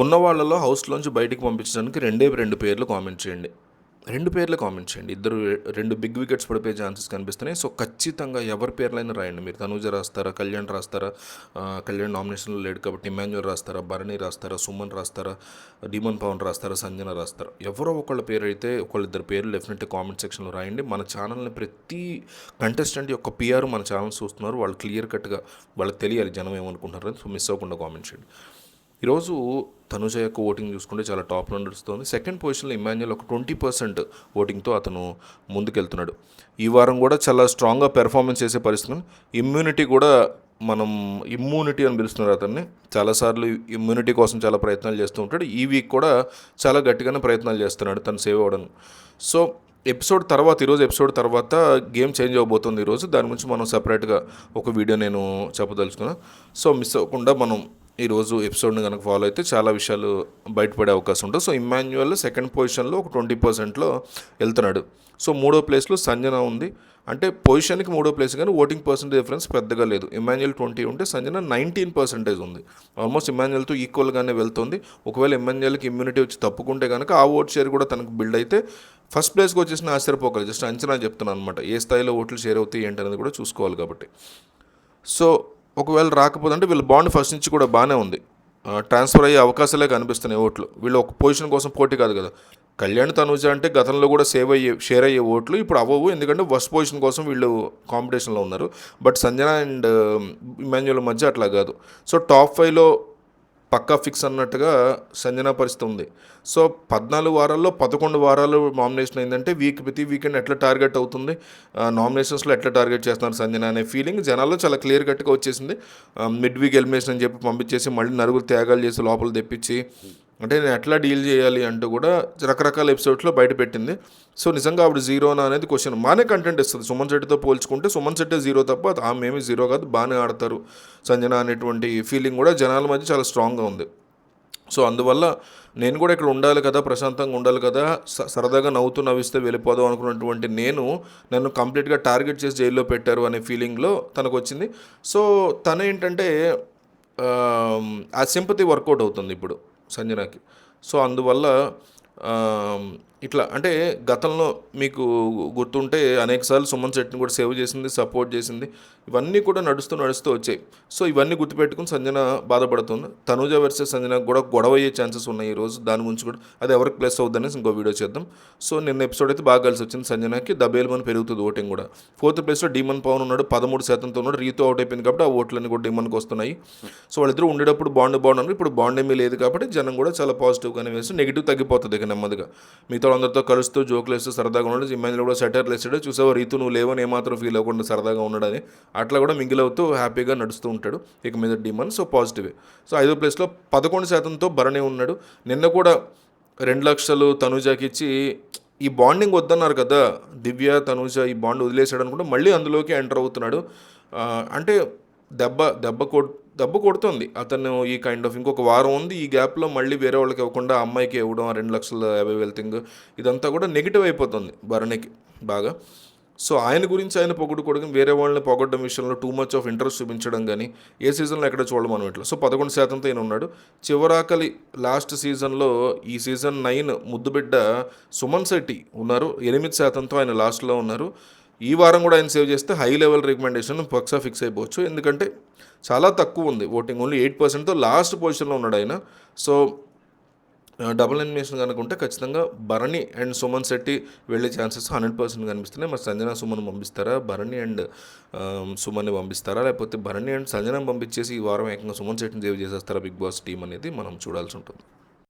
ఉన్న వాళ్ళలో హౌస్లోంచి బయటికి పంపించడానికి రెండే రెండు పేర్లు కామెంట్ చేయండి. రెండు పేర్లు కామెంట్ చేయండి. ఇద్దరు రెండు బిగ్ వికెట్స్ పడిపోయే ఛాన్సెస్ కనిపిస్తున్నాయి. సో ఖచ్చితంగా ఎవరి పేర్లైనా రాయండి. మీరు తనూజ రాస్తారా కళ్యాణ్ రాస్తారా కళ్యాణ్ నామినేషన్లో లేడు కాబట్టి ఇమాన్యుల్ రాస్తారా భరణి రాస్తారా సుమన్ రాస్తారా డిమన్ పవన్ రాస్తారా సంజన రాస్తారా? ఎవరో ఒకళ్ళ పేరు అయితే ఒకళ్ళిద్దరు పేర్లు డెఫినెట్గా కామెంట్ సెక్షన్లో రాయండి. మన ఛానల్ని ప్రతి కంటెస్టెంట్ యొక్క పిఆర్ మన ఛానల్ చూస్తున్నారు. వాళ్ళు క్లియర్ కట్గా వాళ్ళకి తెలియాలి జనం ఏమనుకుంటున్నారు సో మిస్ అవ్వకుండా కామెంట్ చేయండి. ఈరోజు తనుజ యొక్క ఓటింగ్ చూసుకుంటే చాలా టాప్లో నడుస్తుంది. సెకండ్ పొజిషన్లో ఇమాన్యుల్ ఒక ట్వంటీ పర్సెంట్ ఓటింగ్తో అతను ముందుకెళ్తున్నాడు. ఈ వారం కూడా చాలా స్ట్రాంగ్గా పెర్ఫార్మెన్స్ చేసే పరిస్థితి ఇమ్యూనిటీ కూడా మనం ఇమ్యూనిటీ అని పిలుస్తున్నారు అతన్ని. చాలాసార్లు ఇమ్యూనిటీ కోసం చాలా ప్రయత్నాలు చేస్తూ ఉంటాడు. ఈ వీక్ కూడా చాలా గట్టిగానే ప్రయత్నాలు చేస్తున్నాడు తను సేవ్ అవ్వడం సో ఎపిసోడ్ తర్వాత ఈరోజు ఎపిసోడ్ తర్వాత గేమ్ చేంజ్ అవ్వబోతుంది ఈరోజు దాని గురించి మనం సపరేట్గా ఒక వీడియో నేను చెప్పదలుచుకున్నాను సో మిస్ అవ్వకుండా మనం ఈరోజు ఎపిసోడ్ని కనుక ఫాలో అయితే చాలా విషయాలు బయటపడే అవకాశం ఉంటుంది. సో ఇమాన్యువల్ సెకండ్ పొజిషన్లో ఒక ట్వంటీ పర్సెంట్లో వెళ్తున్నాడు. సో మూడో ప్లేస్లో సంజన ఉంది. అంటే పొజిషన్కి మూడో ప్లేస్ కానీ ఓటింగ్ పర్సెంటేజ్ డిఫరెన్స్ పెద్దగా లేదు. ఇమాన్యుయల్ ట్వంటీ ఉంటే సంజన నైన్టీన్ పర్సెంటేజ్ ఉంది. ఆల్మోస్ట్ ఇమాన్యుయల్తో ఈక్వల్గానే వెళ్తుంది. ఒకవేళ ఇమాన్యుయల్కి ఇమ్యూనిటీ వచ్చి తప్పుకుంటే కనుక ఆ ఓట్ షేర్ కూడా తనకు బిల్డ్ అయితే ఫస్ట్ ప్లేస్కి వచ్చేసిన ఆశ్చర్యపోకలేదు జస్ట్ అంచనా చెప్తున్నాను అనమాట ఏ స్థాయిలో ఓట్లు షేర్ అవుతాయి ఏంటనేది కూడా చూసుకోవాలి కాబట్టి. సో ఒకవేళ రాకపోతే అంటే వీళ్ళ బాండ్ ఫస్ట్ నుంచి కూడా బాగానే ఉంది. ట్రాన్స్ఫర్ అయ్యే అవకాశాలే కనిపిస్తున్నాయి ఓట్లు. వీళ్ళు ఒక పొజిషన్ కోసం పోటీ కాదు కదా. కళ్యాణ్ తనూజ అంటే గతంలో కూడా సేవ్ అయ్యే షేర్ అయ్యే ఓట్లు ఇప్పుడు అవ్వవు. ఎందుకంటే ఫస్ట్ పొజిషన్ కోసం వీళ్ళు కాంపిటీషన్లో ఉన్నారు. బట్ సంజన అండ్ ఇమాన్యుల్ మధ్య అట్లా కాదు. సో టాప్ ఫైవ్లో పక్కా ఫిక్స్ అన్నట్టుగా సంజన పరిస్థితి ఉంది. సో పద్నాలుగు వారాల్లో పదకొండు వారాలు నామినేషన్ అయిందంటే వీక్ ప్రతి వీకెండ్ ఎట్లా టార్గెట్ అవుతుంది? నామినేషన్స్లో ఎట్లా టార్గెట్ చేస్తున్నారు సంజన అనే ఫీలింగ్ జనాల్లో చాలా క్లియర్ కట్గా వచ్చేసింది. మిడ్ వీక్ ఎలిమినేషన్ అని చెప్పి పంపించేసి మళ్ళీ నరుగులు త్యాగాలు చేసి లోపల తెప్పించి అంటే నేను ఎట్లా డీల్ చేయాలి అంటూ కూడా రకరకాల ఎపిసోడ్స్లో బయట పెట్టింది సో నిజంగా ఆవిడ జీరోనా అనేది క్వశ్చన్ బాగానే కంటెంట్ ఇస్తుంది. సుమన్ శెట్టితో పోల్చుకుంటే సుమన్ శెట్టి జీరో తప్ప ఆమె ఏమి జీరో కాదు బాగానే ఆడతారు. సంజన అనేటువంటి ఫీలింగ్ కూడా జనాల మధ్య చాలా స్ట్రాంగ్గా ఉంది. సో అందువల్ల నేను కూడా ఇక్కడ ఉండాలి కదా ప్రశాంతంగా ఉండాలి కదా స- సరదాగా నవ్వుతూ నవ్విస్తే వెళ్ళిపోదాం అనుకున్నటువంటి నేను నన్ను కంప్లీట్గా టార్గెట్ చేసి జైల్లో పెట్టారు అనే ఫీలింగ్లో తనకు వచ్చింది సో తను ఏంటంటే ఆ సింపతి వర్కౌట్ అవుతుంది ఇప్పుడు. సంజనాకి సో అందువల్ల ఇట్లా అంటే గతంలో మీకు గుర్తుంటే అనేకసార్లు సుమన్ శెట్టిని కూడా సేవ్ చేసింది సపోర్ట్ చేసింది ఇవన్నీ కూడా నడుస్తూ నడుస్తూ వచ్చాయి. సో ఇవన్నీ గుర్తుపెట్టుకుని సంజన బాధపడుతుంది. తనుజ వర్సెస్ సంజన కూడా గొడవ అయ్యే ఛాన్సెస్ ఉన్నాయి ఈ రోజు. దాని గురించి కూడా అది ఎవరికి ప్లస్ అవుతుందని ఇంకో వీడియో చేద్దాం. సో నిన్న ఎపిసోడ్ అయితే బాగా కలిసి వచ్చింది సంజనకి. దబేల్మని పెరుగుతుంది ఓటింగ్ కూడా. ఫోర్త్ ప్లేస్లో డీమన్ పవన్ ఉన్నాడు. పదమూడు శాతంతో ఉన్నాడు. రీతో అవుట్ అయిపోయింది కాబట్టి ఆ ఓట్లన్నీ కూడా డీమన్కి వస్తున్నాయి. సో వాళ్ళిద్దరూ ఉండేటప్పుడు బాండ్ బాండ్ ఇప్పుడు బాండ్ ఏమీ లేదు కాబట్టి జనం కూడా చాలా పాజిటివ్గానే వేసి నెగిటివ్ తగ్గిపోతుంది ఇక నెమ్మదిగా. మిగతా అందరితో కలుస్తూ జోకులు వేస్తూ సరదాగా ఉన్నాడు. ఇమాన్యుల్ కూడా సెటర్లు వేసాడు. చూసావా రీతు నువ్వు లేవని ఏమాత్రం ఫీల్ అవ్వకుండా సరదాగా ఉన్నాడని. అట్లా కూడా మింగిల్ అవుతూ హ్యాపీగా నడుస్తూ ఉంటాడు. ఇక మీద డిమన్ సో పాజిటివే సో ఐదో ప్లేస్లో పదకొండు శాతంతో భరణే ఉన్నాడు. నిన్న కూడా రెండు లక్షలు తనుజాకి ఇచ్చి ఈ బాండింగ్ వద్దన్నారు కదా. దివ్య తనుజ ఈ బాండ్ వదిలేసాడు అనుకుంటే మళ్ళీ అందులోకి ఎంటర్ అవుతున్నాడు. అంటే దెబ్బ దెబ్బ కొట్ దెబ్బ కొడుతుంది. అతను ఈ కైండ్ ఆఫ్ ఇంకొక వారం ఉంది. ఈ గ్యాప్లో మళ్ళీ వేరే వాళ్ళకి ఇవ్వకుండా అమ్మాయికి ఇవ్వడం ఆ రెండు లక్షల యాభై వేల థింగ్ ఇదంతా కూడా నెగిటివ్ అయిపోతుంది భరణికి బాగా. సో ఆయన గురించి ఆయన పొగడుకోవడం వేరే వాళ్ళని పొగడడం విషయంలో టూ మచ్ ఆఫ్ ఇంట్రెస్ట్ చూపించడం కానీ ఏ సీజన్లో ఎక్కడ చూడడం మనం ఇట్లా. సో పదకొండు శాతంతో ఈయన ఉన్నాడు. చివరాకలి లాస్ట్ సీజన్లో ఈ సీజన్ నైన్ ముద్దుబిడ్డ సుమన్ శెట్టి ఉన్నారు. ఎనిమిది శాతంతో ఆయన లాస్ట్లో ఉన్నారు. ఈ వారం కూడా ఆయన సేవ్ చేస్తే హై లెవెల్ రికమెండేషన్ పక్సా ఫిక్స్ అయిపోవచ్చు. ఎందుకంటే చాలా తక్కువ ఉంది. ఓటింగ్ ఓన్లీ ఎయిట్ పర్సెంట్తో లాస్ట్ పొజిషన్లో ఉన్నాడు ఆయన. సో డబుల్ ఎలిమినేషన్ కనుకుంటే ఖచ్చితంగా భరణి అండ్ సుమన్ శెట్టి వెళ్ళే ఛాన్సెస్ హండ్రెడ్ పర్సెంట్ కనిపిస్తున్నాయి. మరి సంజన సుమన్ పంపిస్తారా? భరణి అండ్ సుమన్ని పంపిస్తారా? లేకపోతే భరణి అండ్ సంజన పంపించేసి ఈ వారం ఏకంగా సుమన్ శెట్టిని సేవ్ చేసేస్తారా? బిగ్ బాస్ టీం అనేది మనం చూడాల్సి ఉంటుంది.